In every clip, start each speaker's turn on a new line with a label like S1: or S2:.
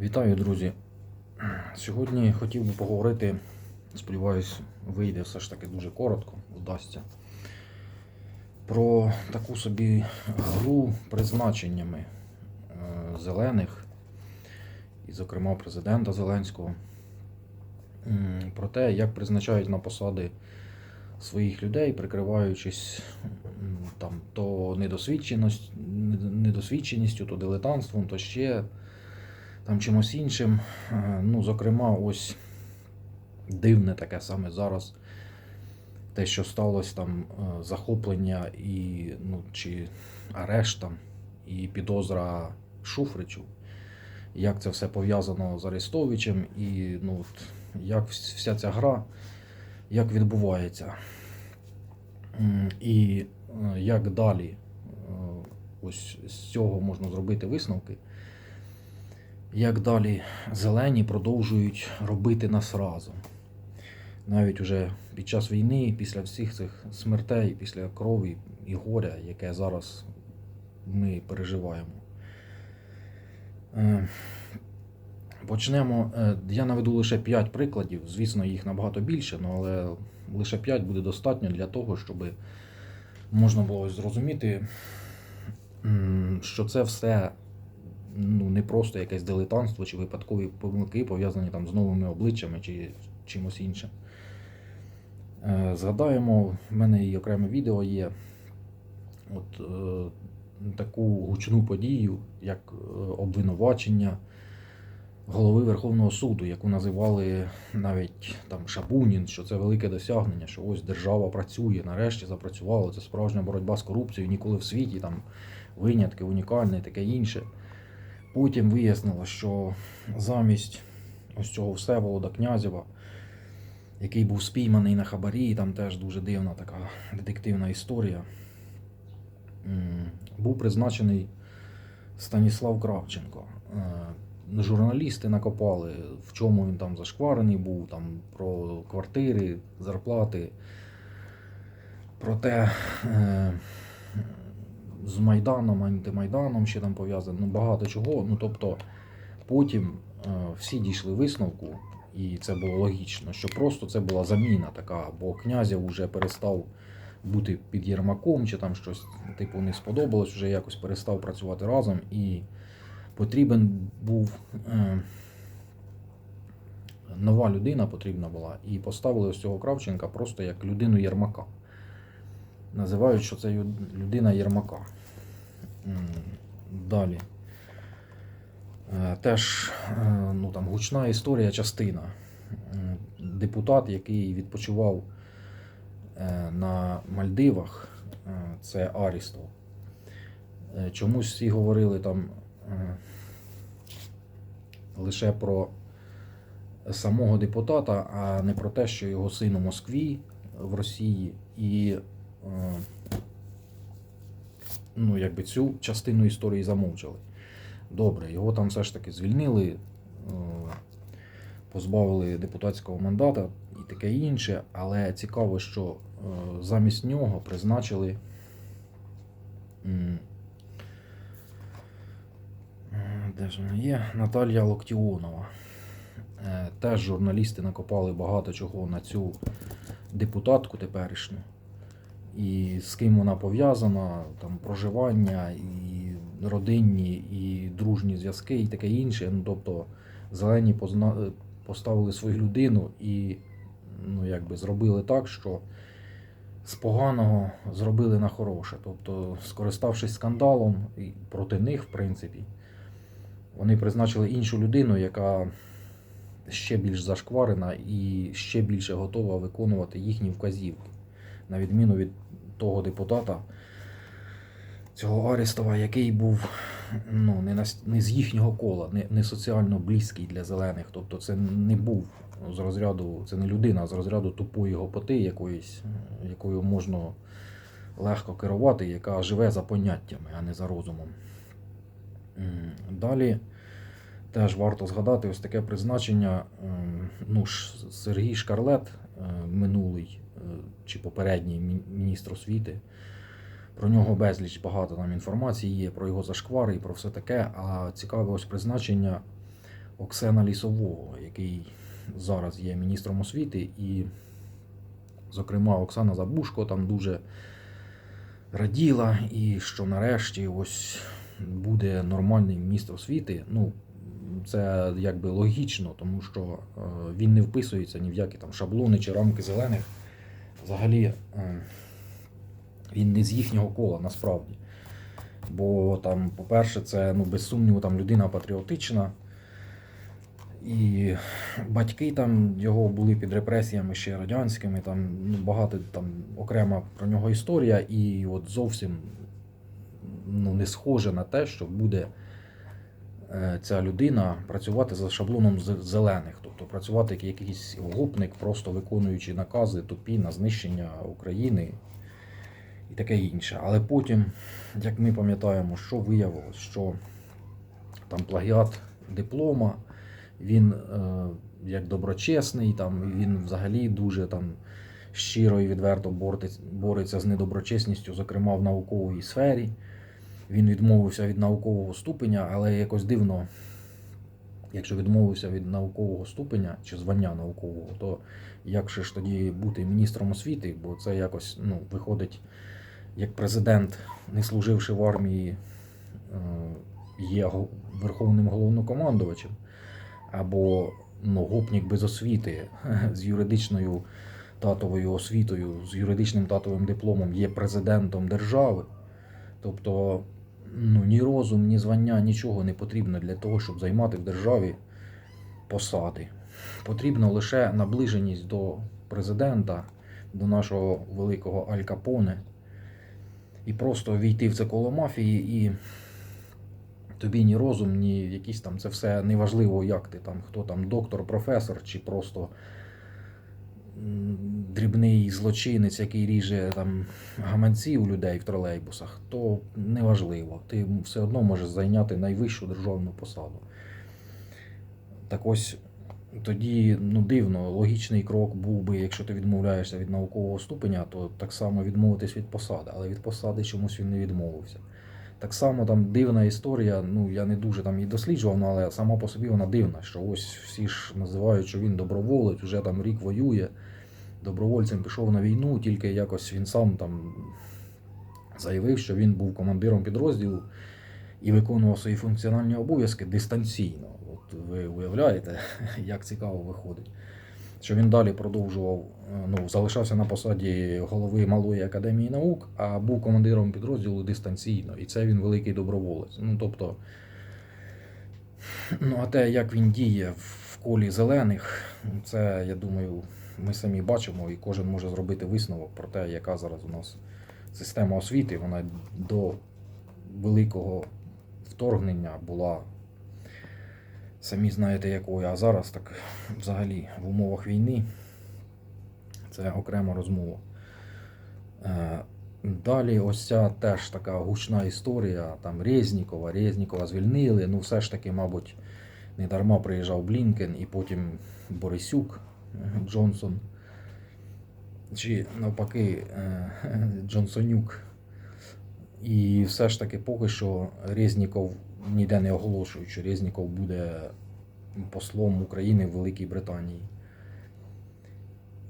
S1: Вітаю, друзі. Сьогодні хотів би поговорити, сподіваюсь, вийде все ж таки дуже коротко, вдасться. Про таку собі гру призначеннями е, зелених, і, зокрема, президента Зеленського. Про те, як призначають на посади своїх людей, прикриваючись там, то недосвідченістю, то дилетантством, то ще там чимось іншим. Е, Ну, зокрема, ось дивне таке саме зараз. Те, що сталося там е, захоплення і ну, чи арешт там, і підозра Шуфричу. Як це все пов'язано з Арестовичем, і ну, як вся ця гра як відбувається. І е, як далі ось з цього можна зробити висновки як далі зелені продовжують робити нас разом. Навіть уже під час війни, після всіх цих смертей, після крові і горя, яке зараз ми переживаємо. Е, Почнемо. е, Я наведу лише 5 прикладів. Звісно, їх набагато більше, ну, але лише 5 буде достатньо для того, щоб можна було зрозуміти, що це все не просто якесь дилетантство чи випадкові помилки, пов'язані там з новими обличчями чи чимось іншим. Е, Згадаємо, в мене і окреме відео є от, е, таку гучну подію, як е, обвинувачення голови Верховного суду, яку називали навіть там Шабунін, що це велике досягнення, що ось держава працює, нарешті запрацювала, це справжня боротьба з корупцією, ніколи в світі там винятки, унікальне, таке інше. Потім вияснилось, що замість ось цього Всеволода Князєва, який був спійманий на хабарі, там теж дуже дивна така детективна історія, був призначений Станіслав Кравченко. Е, Журналісти накопали, в чому він там зашкварений був, там про квартири, зарплати, про те, е, з Майданом, антимайданом ще там пов'язано, ну багато чого. Ну тобто потім е, всі дійшли висновку, і це було логічно, що просто це була заміна така, бо князів вже перестав бути під Єрмаком, чи там щось типу не сподобалось, вже якось перестав працювати разом, і потрібен був. Е, Нова людина потрібна була, і поставили ось цього Кравченка просто як людину Єрмака називають, що це людина Єрмака. Далі. Е, Теж е, ну, там, гучна історія частина. Депутат, який відпочивав е, на Мальдивах, це Арістов. Чомусь всі говорили там лише про самого депутата, а не про те, що його син у Москві в Росії і ну, якби цю частину історії замовчали. Добре, його там все ж таки звільнили, е, позбавили депутатського мандата і таке інше, але цікаво, що е, замість нього призначили. е, Де ж вона є? Наталія Локтіонова. Е, Теж журналісти накопали багато чого на цю депутатку теперішню. І з ким вона пов'язана, там проживання, і родинні, і дружні зв'язки, і таке інше. Ну, тобто зелені позна... поставили свою людину і ну, якби зробили так, що з поганого зробили на хороше. Тобто, скориставшись скандалом проти них, в принципі, вони призначили іншу людину, яка ще більш зашкварена і ще більше готова виконувати їхні вказівки. На відміну від того депутата, цього Арістова, який був ну, не, на, не з їхнього кола, не, не соціально близький для зелених. Тобто це не був з розряду, це не людина, а з розряду тупої гопоти якоїсь, якою можна легко керувати, яка живе за поняттями, а не за розумом. Далі теж варто згадати ось таке призначення. ем, Ну, Сергій Шкарлет, е, минулий е, чи попередній міністр освіти. Про нього безліч багато там інформації є, про його зашквари і про все таке. А цікаве ось призначення Оксана Лісового, який зараз є міністром освіти, і, зокрема, Оксана Забушко там дуже раділа, і що нарешті ось буде нормальний міністр освіти. Ну, це якби логічно, тому що е, він не вписується ні в які там шаблони чи рамки зелених. Взагалі, е, він не з їхнього кола насправді. Бо там, по-перше, це ну, без сумніву там людина патріотична. І батьки там його були під репресіями ще радянськими, там ну, багато там окрема про нього історія, і от зовсім ну, не схоже на те, що буде ця людина працювати за шаблоном зелених, тобто працювати як якийсь гопник, просто виконуючи накази тупі на знищення України і таке інше. Але потім, як ми пам'ятаємо, що виявилось, що там плагіат диплома, він е, як доброчесний, там він взагалі дуже там щиро і відверто бореться з недоброчесністю, зокрема в науковій сфері. Він відмовився від наукового ступеня, але якось дивно, якщо відмовився від наукового ступеня чи звання наукового, то як же ж тоді бути міністром освіти? Бо це якось ну, виходить, як президент, не служивши в армії, е, є верховним головнокомандувачем, або ну, гопнік без освіти з юридичною татовою освітою, з юридичним татовим дипломом є президентом держави. Тобто ну, ні розум, ні звання, нічого не потрібно для того, щоб займати в державі посади. Потрібно лише наближеність до президента, до нашого великого Аль Капоне, і просто війти в це коло мафії, і тобі ні розум, ні якісь там це все неважливо, як ти там, хто там, доктор, професор, чи просто дрібний злочинець, який ріже там гаманці у людей в тролейбусах, то неважливо. Ти все одно можеш зайняти найвищу державну посаду. Так ось тоді ну, дивно, логічний крок був би, якщо ти відмовляєшся від наукового ступеня, то так само відмовитись від посади, але від посади чомусь він не відмовився. Так само там дивна історія, ну я не дуже там її досліджував, ну, але сама по собі вона дивна, що ось всі ж називають, що він доброволець, вже там рік воює, добровольцем пішов на війну, тільки якось він сам там заявив, що він був командиром підрозділу і виконував свої функціональні обов'язки дистанційно. От ви уявляєте, як цікаво виходить. Що він далі продовжував, е, ну, залишався на посаді голови Малої академії наук, а був командиром підрозділу дистанційно. І це він великий доброволець. Ну, тобто, ну, а те, як він діє в колі зелених, це, я думаю, ми самі бачимо, і кожен може зробити висновок про те, яка зараз у нас система освіти. Вона до великого вторгнення була, самі знаєте якою, а зараз так взагалі в умовах війни це окрема розмова. Е, Далі ось ця теж така гучна історія, там Резнікова, Резнікова звільнили, ну все ж таки, мабуть, не дарма приїжджав Блінкен і потім Борисюк е, Джонсон. Чи навпаки е, Джонсонюк. І все ж таки поки що Резніков ніде не оголошують, що Резніков буде послом України в Великій Британії.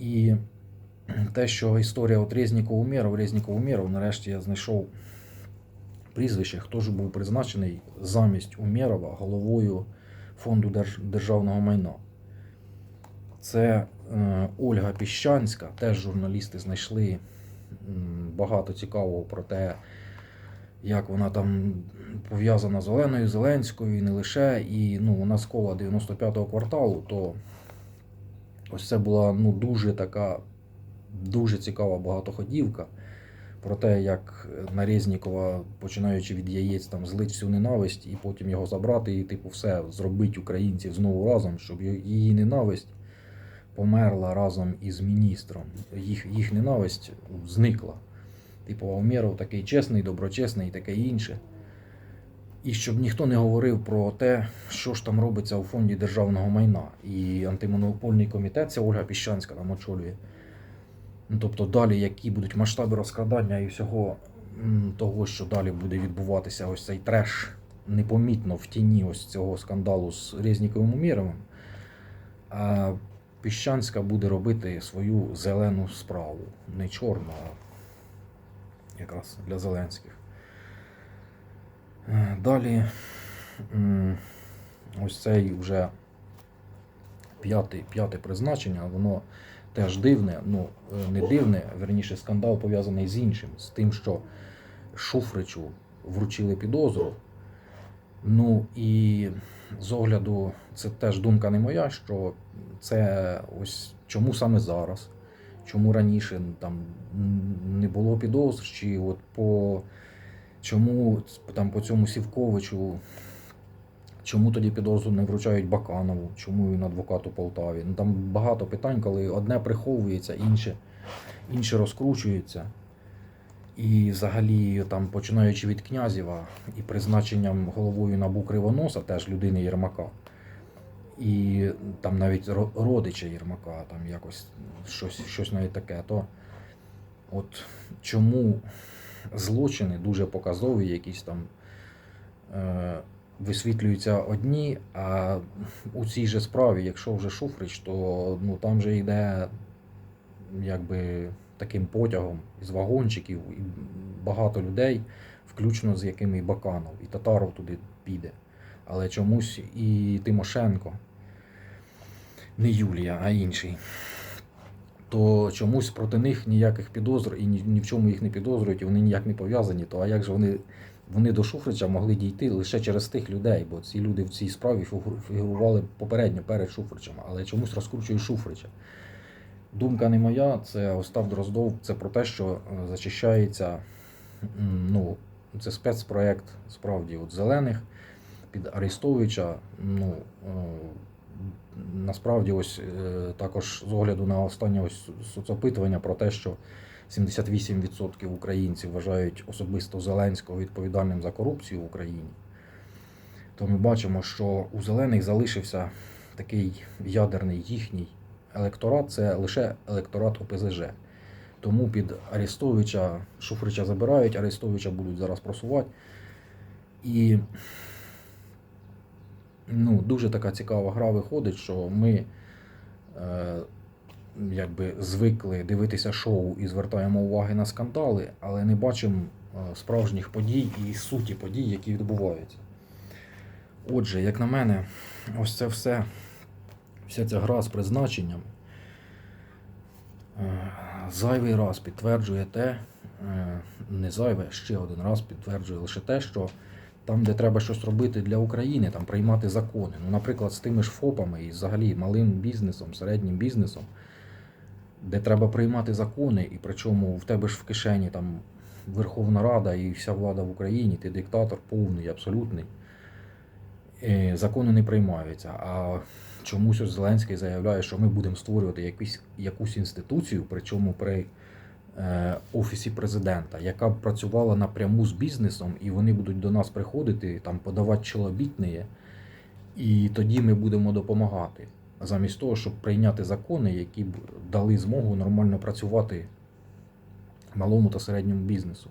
S1: І те, що історія от Резніков Умєров, Резніков Умєров, нарешті я знайшов прізвище, хто ж був призначений замість Умєрова головою фонду державного майна. Це е, Ольга Піщанська, теж журналісти знайшли багато цікавого про те, як вона там пов'язана з Оленою Зеленською і не лише. І ну, вона з кола 95-го кварталу, то ось це була ну, дуже така, дуже цікава багатоходівка. Про те, як на Резнікова, починаючи від яєць, там злить всю ненависть, і потім його забрати, і типу все зробити українців знову разом, щоб її ненависть померла разом із міністром. Їх, їх ненависть зникла. Типу, а такий чесний, доброчесний і таке інше. І щоб ніхто не говорив про те, що ж там робиться у фонді державного майна. І антимонопольний комітет, ця Ольга Піщанська там очолює. Ну, тобто далі, які будуть масштаби розкрадання і всього того, що далі буде відбуватися, ось цей треш непомітно в тіні ось цього скандалу з Резніковим Умєровим, а Піщанська буде робити свою зелену справу. Не чорну, а якраз для Зеленських. Е, Далі ось цей вже п'яте, п'яте призначення, воно теж дивне, ну е, не дивне, верніше, скандал пов'язаний з іншим, з тим, що Шуфричу вручили підозру. Ну і з огляду, це теж думка не моя, що це ось чому саме зараз, чому раніше там не було підозр, чи от по чому там по цьому Сівковичу, чому тоді підозру не вручають Баканову, чому він адвокат у Полтаві. Ну там багато питань, коли одне приховується, інше, інше розкручується. І взагалі, там, починаючи від Князєва і призначенням головою НАБУ Кривоноса, теж людини Єрмака. І там навіть родича Єрмака, там якось щось, щось навіть таке. То от чому злочини дуже показові, якісь там е, висвітлюються одні, а у цій же справі, якщо вже Шуфрич, то ну, там же йде якби таким потягом із вагончиків, і багато людей, включно з якими і Баканов, і Татаров туди піде. Але чомусь і Тимошенко, не Юлія, а інший. То чомусь проти них ніяких підозр і ні, ні в чому їх не підозрюють, і вони ніяк не пов'язані. То а як же вони, вони до Шуфрича могли дійти лише через тих людей, бо ці люди в цій справі фігурували попередньо перед Шуфричем, але чомусь розкручують Шуфрича. Думка не моя, це Остап Дроздов, це про те, що е, зачищається ну, це спецпроект справді от зелених під Арестовича. Ну, е, насправді, ось е, також з огляду на останнє ось соцопитування про те, що 78% українців вважають особисто Зеленського відповідальним за корупцію в Україні. То ми бачимо, що у зелених залишився такий ядерний їхній електорат це лише електорат ОПЗЖ. Тому під Арестовича Шуфрича забирають, Арестовича будуть зараз просувати. І ну, дуже така цікава гра виходить, що ми е, якби звикли дивитися шоу і звертаємо уваги на скандали, але не бачимо е, справжніх подій і суті подій, які відбуваються. Отже, як на мене, ось це все, вся ця гра з призначенням е, зайвий раз підтверджує те, е, не зайве, ще один раз підтверджує лише те, що там, де треба щось робити для України, там приймати закони. Ну, наприклад, з тими ж ФОПами і взагалі малим бізнесом, середнім бізнесом, де треба приймати закони, і причому в тебе ж в кишені там Верховна Рада і вся влада в Україні, ти диктатор повний, абсолютний. Е, Закони не приймаються. А чомусь Зеленський заявляє, що ми будемо створювати якусь, якусь інституцію, причому при офісі президента, яка б працювала напряму з бізнесом, і вони будуть до нас приходити, там подавати чолобітне, і тоді ми будемо допомагати. Замість того, щоб прийняти закони, які б дали змогу нормально працювати малому та середньому бізнесу,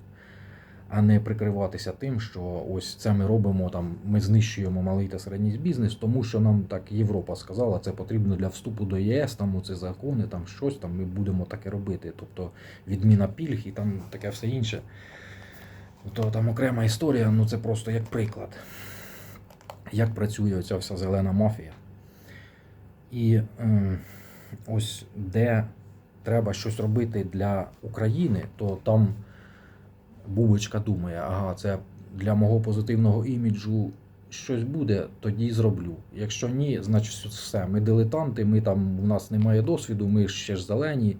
S1: а не прикриватися тим, що ось це ми робимо там, ми знищуємо малий та середній бізнес, тому що нам так Європа сказала, це потрібно для вступу до ЄС, там оце закони, там щось там ми будемо таке робити. Тобто відміна пільг і там таке все інше. То там окрема історія, ну це просто як приклад, як працює оця вся зелена мафія. І ем, ось де треба щось робити для України, то там Бубочка думає, ага, це для мого позитивного іміджу щось буде, тоді зроблю. Якщо ні, значить все. Ми дилетанти, ми там, у нас немає досвіду, ми ще ж зелені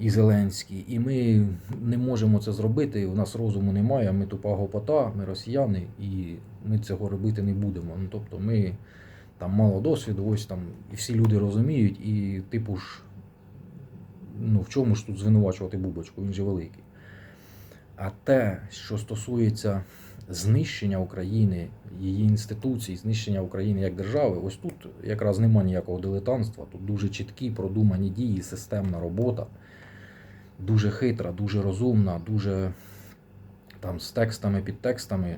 S1: і зеленські, і ми не можемо це зробити. У нас розуму немає, ми тупа гопота, ми росіяни, і ми цього робити не будемо. Ну, тобто ми там мало досвіду, ось там і всі люди розуміють, і типу ж, ну в чому ж тут звинувачувати Бубочку, він же великий. А те, що стосується знищення України, її інституцій, знищення України як держави, ось тут якраз нема ніякого дилетантства. Тут дуже чіткі, продумані дії, системна робота, дуже хитра, дуже розумна, дуже там з текстами, підтекстами.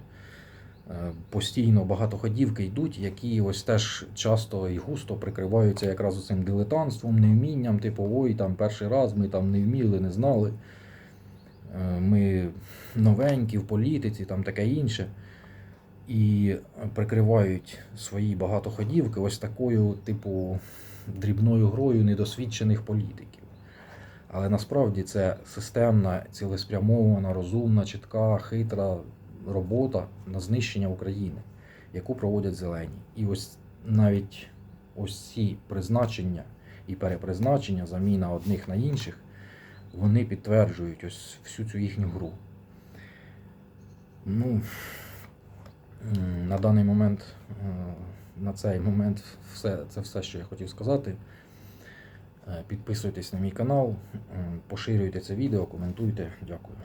S1: Е, Постійно багатоходівки йдуть, які ось теж часто і густо прикриваються якраз цим дилетантством, невмінням, типу, ой, там перший раз ми там не вміли, не знали. Е, Ми новенькі в політиці, там таке інше. І прикривають свої багатоходівки ось такою, типу, дрібною грою недосвідчених політиків. Але насправді це системна, цілеспрямована, розумна, чітка, хитра робота на знищення України, яку проводять зелені. І ось навіть ось ці призначення і перепризначення, заміна одних на інших, вони підтверджують ось всю цю їхню гру. Ну, на даний момент, е, на цей момент, все, це все, що я хотів сказати. Е, Підписуйтесь на мій канал, поширюйте це відео, коментуйте. Дякую.